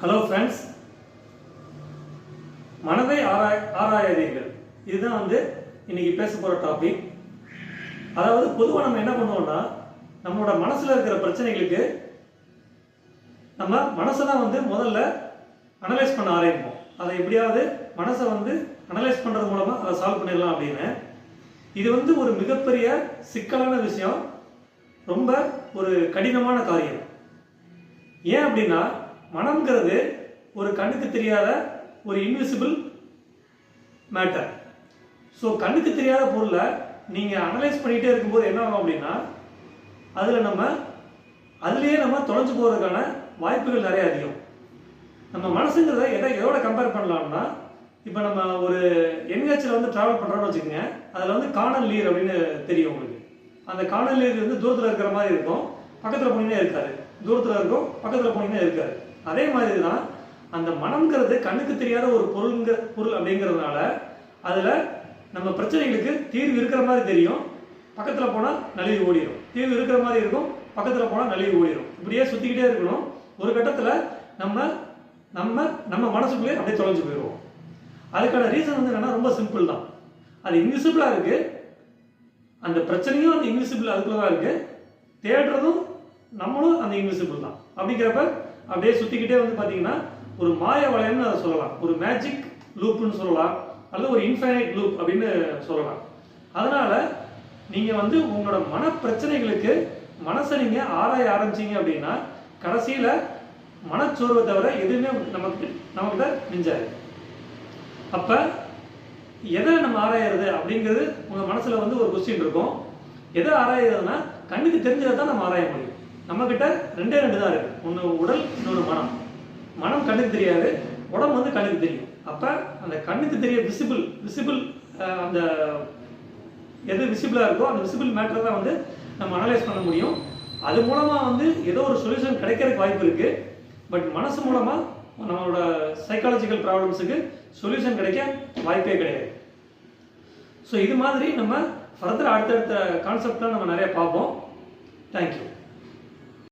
Hello friends மனதை ஆராய் ஆராயாதீர்கள். இதுதான் வந்து இன்னைக்கு பேச போகிற டாபிக் அதாவது பொதுவாக நம்ம என்ன பண்ணுவோம்னா நம்மளோட மனசில் இருக்கிற பிரச்சனைகளுக்கு நம்ம மனசை தான் வந்து முதல்ல அனலைஸ் பண்ண ஆரம்பிப்போம். அதை எப்படியாவது மனசை வந்து அனலைஸ் பண்ணுறது மூலமாக அதை சால்வ் பண்ணிடலாம் அப்படின்னு. இது வந்து ஒரு மிகப்பெரிய சிக்கலான விஷயம். ரொம்ப ஒரு கடினமான காரியம். ஏன் அப்படின்னா மனம்ங்கிறது ஒரு கண்ணுக்கு தெரியாத ஒரு இன்விசிபிள் மேட்டர் ஸோ கண்ணுக்கு தெரியாத பொருளை நீங்கள் அனலைஸ் பண்ணிகிட்டே இருக்கும்போது என்ன ஆகும் அப்படின்னா அதில் நம்ம அதுலேயே நம்ம தொலைஞ்சு போகிறதுக்கான வாய்ப்புகள் நிறைய அதிகம். நம்ம மனசுங்கிறத எதை எதோட கம்பேர் பண்ணலாம்னா இப்போ நம்ம ஒரு என்ஹெச்சில் வந்து ட்ராவல் பண்ணுறோம்னு வச்சுக்கோங்க அதில் வந்து காணல் நீர் அப்படின்னு தெரியும் உங்களுக்கு. அந்த காணல் நீர் வந்து தூரத்தில் இருக்கிற மாதிரி இருக்கும். பக்கத்தில் போனீங்கன்னா இருக்காது. தூரத்தில் இருக்கும் பக்கத்தில் போனீங்கன்னா இருக்காது. அதே மாதிரி தான் அந்த மனம்ங்கிறது கண்ணுக்கு தெரியாத ஒரு பொருளுங்க பொருள் அப்படிங்கிறதுனால அதில் நம்ம பிரச்சனைகளுக்கு தீர்வு இருக்கிற மாதிரி தெரியும். பக்கத்தில் போனால் நழுவி ஓடிடும் தீர்வு இருக்கிற மாதிரி இருக்கும் பக்கத்தில் போனால் நழுவி ஓடிடும் இப்படியே சுற்றிக்கிட்டே இருக்கணும். ஒரு கட்டத்தில் நம்ம நம்ம நம்ம மனசுக்குள்ளே அப்படியே தொலைஞ்சு போயிடுவோம். அதுக்கான ரீசன் வந்து என்னன்னா ரொம்ப சிம்பிள் தான். அது இன்விசிபிளாக இருக்குது அந்த பிரச்சனையும் அந்த இன்விசிபிள் அதுக்குள்ள தான் இருக்குது தேடுறதும் நம்மளும் அந்த இன்விசிபிள் தான். அப்படிங்கிறப்ப அப்படியே சுற்றிக்கிட்டே வந்து பார்த்தீங்கன்னா ஒரு மாய வளையம்னு அதை சொல்லலாம். ஒரு மேஜிக் லூப்னு சொல்லலாம். அல்லது ஒரு இன்ஃபைனைட் லூப் அப்படின்னு சொல்லலாம். அதனால நீங்கள் வந்து உங்களோட மன பிரச்சனைகளுக்கு மனசை நீங்கள் ஆராய ஆரம்பிச்சீங்க அப்படின்னா கடைசியில் மனச்சோர்வை தவிர எதுவுமே நமக்கு நமக்கிட்ட மிஞ்சாது. அப்போ எதை நம்ம ஆராயறது அப்படிங்கிறது உங்கள் மனசில் வந்து ஒரு கொஸ்டின் இருக்கும். எதை ஆராயறதுன்னா கண்ணுக்கு தெரிஞ்சதை தான் நம்ம ஆராய முடியும். நம்மக்கிட்ட ரெண்டே ரெண்டு தான் இருக்குது ஒன்று உடல் இன்னொன்று மனம். மனம் கண்ணுக்கு தெரியாது உடம்பு வந்து கண்ணுக்கு தெரியும். அப்போ அந்த கண்ணுக்கு தெரிய விசிபிள் விசிபிள் அந்த எது விசிபிளாக இருக்கோ அந்த விசிபிள் மேட்டரை தான் வந்து நம்ம அனலைஸ் பண்ண முடியும். அது மூலமாக வந்து ஏதோ ஒரு சொல்யூஷன் கிடைக்கிறதுக்கு வாய்ப்பு இருக்குது பட் மனசு மூலமாக நம்மளோட சைக்காலஜிக்கல் ப்ராப்ளம்ஸுக்கு சொல்யூஷன் கிடைக்க வாய்ப்பே கிடையாது. ஸோ இது மாதிரி நம்ம ஃபர்தர் அடுத்தடுத்த கான்செப்ட்லாம் நம்ம நிறைய பார்ப்போம். தேங்க்யூ